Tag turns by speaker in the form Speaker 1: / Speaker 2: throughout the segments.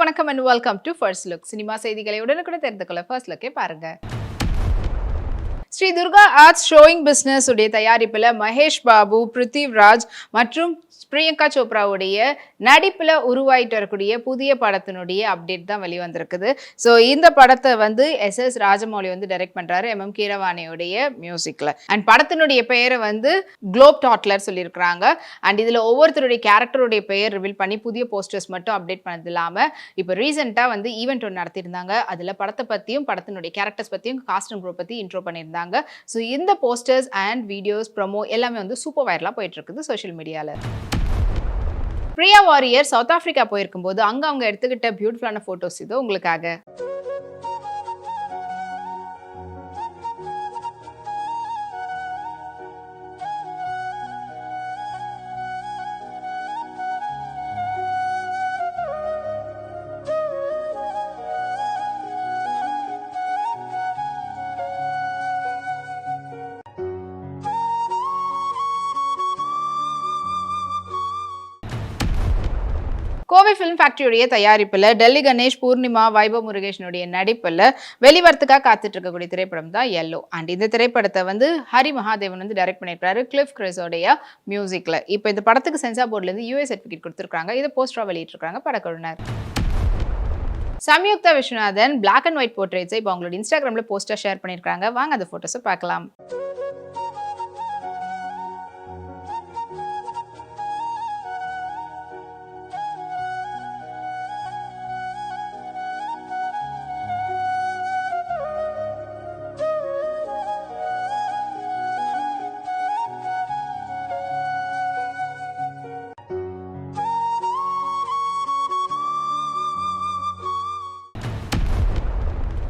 Speaker 1: வணக்கம் and welcome to first look cinema செய்திகளை உடனுக்குடன் தெரிந்து கொள்ள ஃபர்ஸ்ட் லுக்கே பாருங்க. Shri Durga arts showing business உடைய தயாரிப்பில் மகேஷ் பாபு பிருத்திவ்ராஜ் மற்றும் பிரியங்கா சோப்ராவுடைய நடிப்பில் உருவாயிட்டு வரக்கூடிய புதிய படத்தினுடைய அப்டேட் தான் வெளிவந்திருக்குது. ஸோ இந்த படத்தை வந்து எஸ் எஸ் ராஜமௌலி வந்து டைரக்ட் பண்ணுறாரு எம் எம் கீரவாணியுடைய மியூசிக்கில் அண்ட் படத்தினுடைய பெயரை வந்து குளோப் டாட்லர் சொல்லியிருக்கிறாங்க. அண்ட் இதில் ஒவ்வொருத்தருடைய கேரக்டருடைய பெயர் ரிவீல் பண்ணி புதிய போஸ்டர்ஸ் மட்டும் அப்டேட் பண்ணது இல்லாமல் இப்போ ரீசெண்டாக வந்து ஈவெண்ட் ஒன்று நடத்தியிருந்தாங்க. அதில் படத்தை பற்றியும் படத்தினுடைய கேரக்டர்ஸ் பற்றியும் காஸ்டியூம் குரூப் பற்றி இன்ட்ரோ பண்ணியிருந்தாங்க. ஸோ இந்த போஸ்டர்ஸ் அண்ட் வீடியோஸ் ப்ரொமோ எல்லாமே வந்து சூப்பர் வைரலாக போயிட்டுருக்குது சோஷியல் மீடியாவில் பிரியா வாரியர் சவுத் ஆஃப்ரிக்கா போயிருக்கும்போது அங்கே அவங்க எடுத்துக்கிட்ட பியூட்டிஃபுல்லான ஃபோட்டோஸ் இது உங்களுக்காக. கோவை ஃபிலிம் ஃபேக்டரியுடைய தயாரிப்பில் டெல்லி கணேஷ் பூர்ணிமா வைபவ் முருகேஷனுடைய நடிப்பில் வெளிவரத்துக்காக காத்துட்டு இருக்கக்கூடிய திரைப்படம் தான் எல்லோ அண்ட் இந்த திரைப்படத்தை வந்து ஹரி மகாதேவன் வந்து டைரக்ட் பண்ணியிருக்காரு கிளிஃப் கிறிஸோடைய மியூசிக்கில் இப்போ இந்த படத்துக்கு சென்சார் போர்ட்லேருந்து யூஏ சர்டிஃபிகேட் கொடுத்துருக்காங்க. இதை போஸ்டராக வெளியிட்டிருக்காங்க படக்குழுனர் Samyuktha Viswanathan black and white போர்ட்ரேட்ஸை இப்போ அவங்களோட இன்ஸ்டாகிராமில் போஸ்ட்டாக ஷேர் பண்ணியிருக்காங்க. வாங்க அந்த ஃபோட்டோஸை பார்க்கலாம்.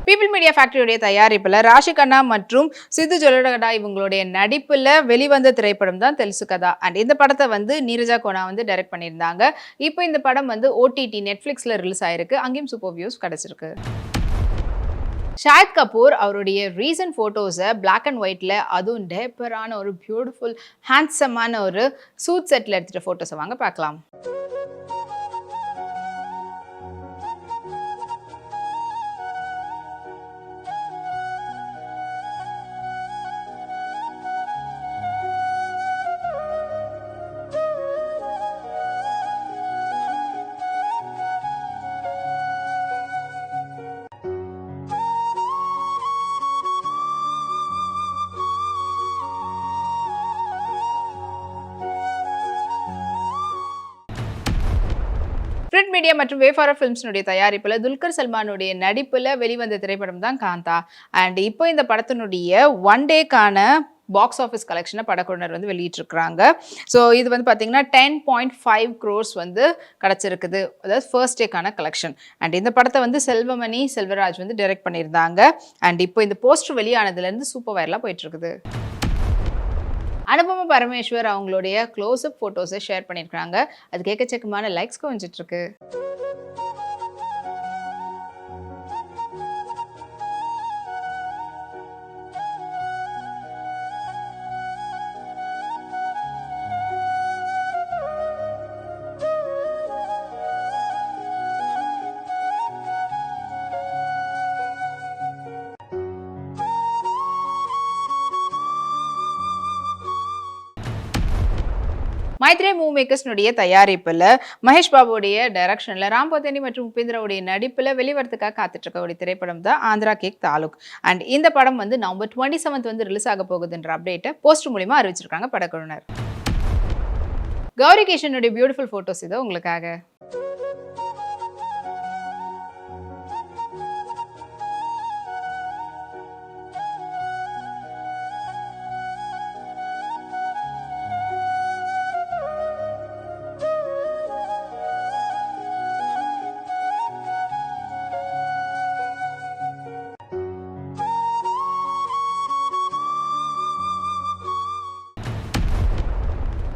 Speaker 1: பீப்பிள் மீடியா ஃபேக்டரியுடைய தயாரிப்பில் ராஷி கண்ணா மற்றும் சித்து ஜொலடகடா இவங்களுடைய நடிப்பில் வெளிவந்த திரைப்படம் தான் தெலுசு கதா. அண்ட் இந்த படத்தை வந்து நீரஜா கோனா வந்து டைரக்ட் பண்ணியிருந்தாங்க. இப்போ இந்த படம் வந்து ஓடிடி நெட்ஃப்ளிக்ஸில் ரிலீஸ் ஆயிருக்கு. அங்கேயும் சூப்பர் வியூஸ் கிடச்சிருக்கு. ஷாயத் கபூர் அவருடைய ரீசன்ட் ஃபோட்டோஸை பிளாக் அண்ட் ஒயிட்டில் அதுவும் டேப்பரான ஒரு பியூட்டிஃபுல் ஹேண்ட்ஸமான ஒரு சூட் செட்டில் எடுத்துகிட்ட ஃபோட்டோஸை வாங்க பார்க்கலாம். மீடியா மற்றும் வேஃபாரா ஃபிலிம்ஸினுடைய தயாரிப்பில் துல்கர் சல்மானுடைய நடிப்பில் வெளிவந்த திரைப்படம் தான் காந்தா. அண்ட் இப்போ இந்த படத்தினுடைய ஒன் டேக்கான பாக்ஸ் ஆஃபீஸ் கலெக்ஷனை படக்குழுனர் வந்து வெளியிட்டிருக்கிறாங்க. ஸோ இது வந்து பார்த்தீங்கன்னா டென் பாயிண்ட் ஃபைவ் க்ரோர்ஸ் வந்து கிடச்சிருக்குது. அதாவது ஃபர்ஸ்ட் டேக்கான கலெக்ஷன் அண்ட் இந்த படத்தை வந்து செல்வமணி செல்வராஜ் வந்து டைரக்ட் பண்ணியிருந்தாங்க. அண்ட் இப்போ இந்த போஸ்டர் வெளியானதுலேருந்து சூப்பர் வைரலாக போயிட்டுருக்குது. அனுபம பரமேஸ்வர் அவங்களுடைய க்ளோஸ்அப் ஃபோட்டோஸை ஷேர் பண்ணியிருக்காங்க அது எக்கச்சக்கமான லைக்ஸ் குவிஞ்சிட்ருக்கு மைத்ரே மூவ் மேக்கர்ஸ்னுடைய தயாரிப்பில் மகேஷ் பாபுடைய டைரக்ஷனில் ராம்போதேனி மற்றும் உபேந்திராவுடைய நடிப்பில் வெளிவரத்துக்காக காத்துட்ருக்கக்கூடிய திரைப்படம் தான் ஆந்திரா கேக் தாலுக். அண்ட் இந்த படம் வந்து நவம்பர் டுவெண்ட்டி செவன்த் வந்து ரிலீஸ் ஆக போகுதுன்ற அப்டேட்டை போஸ்ட் மூலிமா அறிவிச்சிருக்காங்க படக்குழுனர் கௌரி கிஷனுடைய பியூட்டிஃபுல் ஃபோட்டோஸ் இதோ உங்களுக்காக.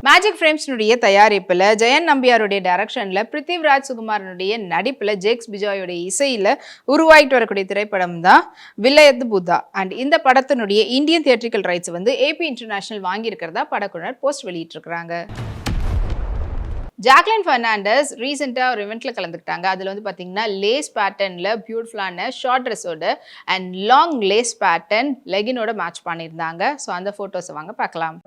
Speaker 1: மேஜிக் ஃப்ரேம்ஸ்னுடைய தயாரிப்பில் ஜெயன் நம்பியாருடைய டைரக்ஷனில் பிருத்திவ்ராஜ் சுகுமாரனுடைய நடிப்பில் ஜேக்ஸ் பிஜாயோடைய இசையில் உருவாகிட்டு வரக்கூடிய திரைப்படம் தான் வில்லையத்து புத்தா அண்ட் இந்த படத்தினுடைய இந்தியன் தியேட்ரிக்கல் ரைட்ஸ் வந்து ஏபி இன்டர்நேஷனல் வாங்கியிருக்கிறதா படக்குழுனர் போஸ்ட் வெளியிட்டிருக்கிறாங்க. ஜாக்லின் ஃபெர்னாண்டஸ் ரீசெண்டாக ஒரு இவெண்ட்டில் கலந்துக்கிட்டாங்க. அதில் வந்து பார்த்தீங்கன்னா லேஸ் பேட்டர்னில் பியூட்டிஃபுல்லான ஷார்ட் ட்ரெஸ்ஸோட அண்ட் லாங் லேஸ் பேட்டர்ன் லெகினோட மேட்ச் பண்ணியிருந்தாங்க. ஸோ அந்த ஃபோட்டோஸை வாங்க பார்க்கலாம்.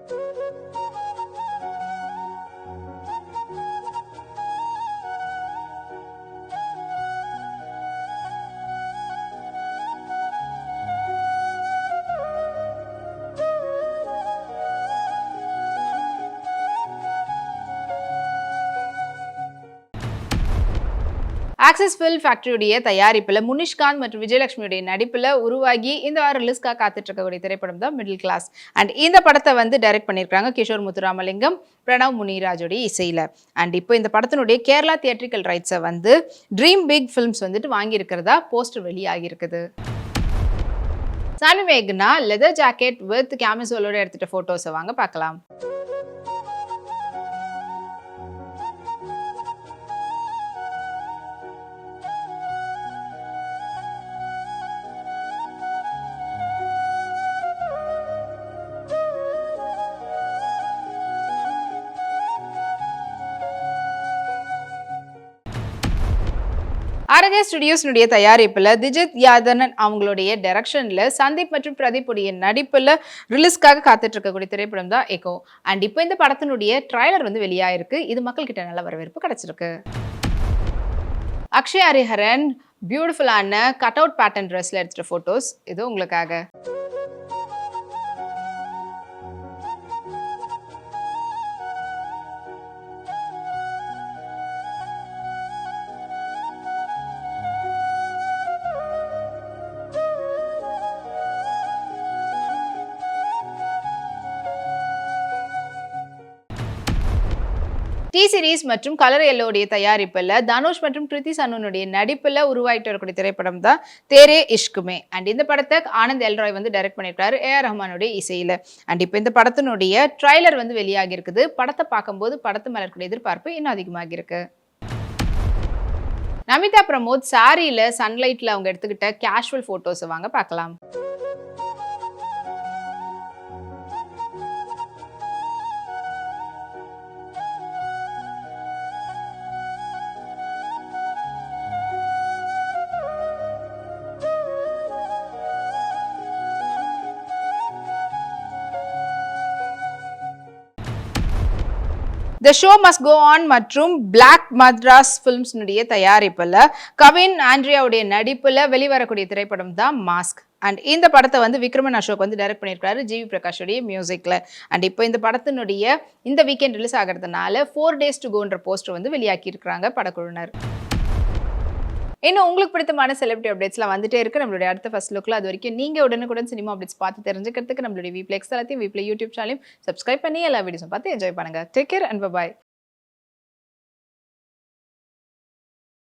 Speaker 1: ஆக்சிஸ் ஃபில் ஃபேக்டரியுடைய தயாரிப்பில் முனிஷ்காந்த் மற்றும் விஜயலட்சுமியுடைய நடிப்பில் உருவாகி இந்த வாரம் ரிலீஸ்க்காக காத்துட்டு இருக்கக்கூடிய திரைப்படம் தான் மிடில் கிளாஸ் அண்ட் இந்த படத்தை வந்து டைரக்ட் பண்ணியிருக்காங்க கிஷோர் முத்துராமலிங்கம் பிரணவ் முனிராஜுடைய இசையில். அண்ட் இப்போ இந்த படத்தினுடைய கேரளா தியேட்ரிக்கல் ரைட்ஸை வந்து ட்ரீம் பிக் ஃபிலிம்ஸ் வந்துட்டு வாங்கியிருக்கிறதா போஸ்டர் வெளியாகியிருக்குது. சாமி மேக்னா லெதர் ஜாக்கெட் வித் கேமிசோலோட எடுத்துகிட்ட ஃபோட்டோஸை வாங்க பார்க்கலாம். அரகே ஸ்டுடியோஸ்னுடைய தயாரிப்பில் திஜித் யாதனன் அவங்களுடைய டைரக்ஷனில் சந்தீப் மற்றும் பிரதீப் உடைய நடிப்பில் ரிலீஸ்க்காக காத்துட்டு இருக்கக்கூடிய திரைப்படம் தான் எக்கோ அண்ட் இப்போ இந்த படத்தினுடைய ட்ரைலர் வந்து வெளியாயிருக்கு. இது மக்கள்கிட்ட நல்ல வரவேற்பு கிடைச்சிருக்கு. அக்ஷய் ஹரிஹரன் பியூட்டிஃபுல்லான கட் அவுட் பேட்டர்ன் ட்ரெஸ்ஸில் எடுத்துகிட்ட ஃபோட்டோஸ் இது உங்களுக்காக. டி சீரீஸ் மற்றும் கலர் எல்லோடைய தயாரிப்பில் தனுஷ் மற்றும் கிருத்தி சனுனுடைய நடிப்பில் உருவாயிட்டு வரக்கூடிய திரைப்படம் தான் தேரே இஷ்குமே. அண்ட் இந்த படத்தை ஆனந்த் எல்ராய் வந்து டைரக்ட் பண்ணியிருக்காரு ஏஆர் ரஹ்மானுடைய இசையில். அண்ட் இப்போ இந்த படத்தினுடைய ட்ரைலர் வந்து வெளியாகி இருக்குது. படத்தை பார்க்கும்போது படத்து மேலே இருக்கிற எதிர்பார்ப்பு இன்னும் அதிகமாக இருக்கு. நமிதா பிரமோத் சாரியில் சன்லைட்டில் அவங்க எடுத்துக்கிட்ட கேஷுவல் ஃபோட்டோஸை வாங்க பார்க்கலாம். The show must go on மற்றும் பிளாக் மத்ராஸ் ஃபிலிம்ஸ்னுடைய தயாரிப்பில் கவின் ஆண்ட்ரியாவுடைய நடிப்பில் வெளிவரக்கூடிய திரைப்படம் தான் மாஸ்க் அண்ட் இந்த படத்தை வந்து விக்ரமன் அசோக் வந்து டைரக்ட் பண்ணியிருக்காரு ஜிவி பிரகாஷுடைய மியூசிக்கில் அண்ட் இப்போ இந்த படத்தினுடைய இந்த வீக்கெண்ட் ரிலீஸ் ஆகிறதுனால ஃபோர் டேஸ் டு கோன்ற போஸ்டர் வந்து வெளியாக்கி இருக்கிறாங்க படக்குழுவினர். இன்னும் உங்களுக்கு பிடித்தமான செலிபிரிட்டி அப்டேட்ஸ்லாம் வந்துட்டே இருக்கு. நம்மளுடைய அடுத்த ஃபர்ஸ்ட் லுக்கில் அது வரைக்கும் நீங்கள் உடனுக்குடன் சினிமா அப்டேட்ஸ் பார்த்து தெரிஞ்சுக்கிறதுக்கு நம்மளுடைய வீப்ளெக்ஸ் எல்லாத்தையும் வீப்ளே யூடியூப் சேனலையும் சப்ஸ்கிரைப் பண்ணி எல்லா வீடியோஸும் பார்த்து என்ஜாய் பண்ணுங்கள் டேக் கேர் அண்ட் பாய்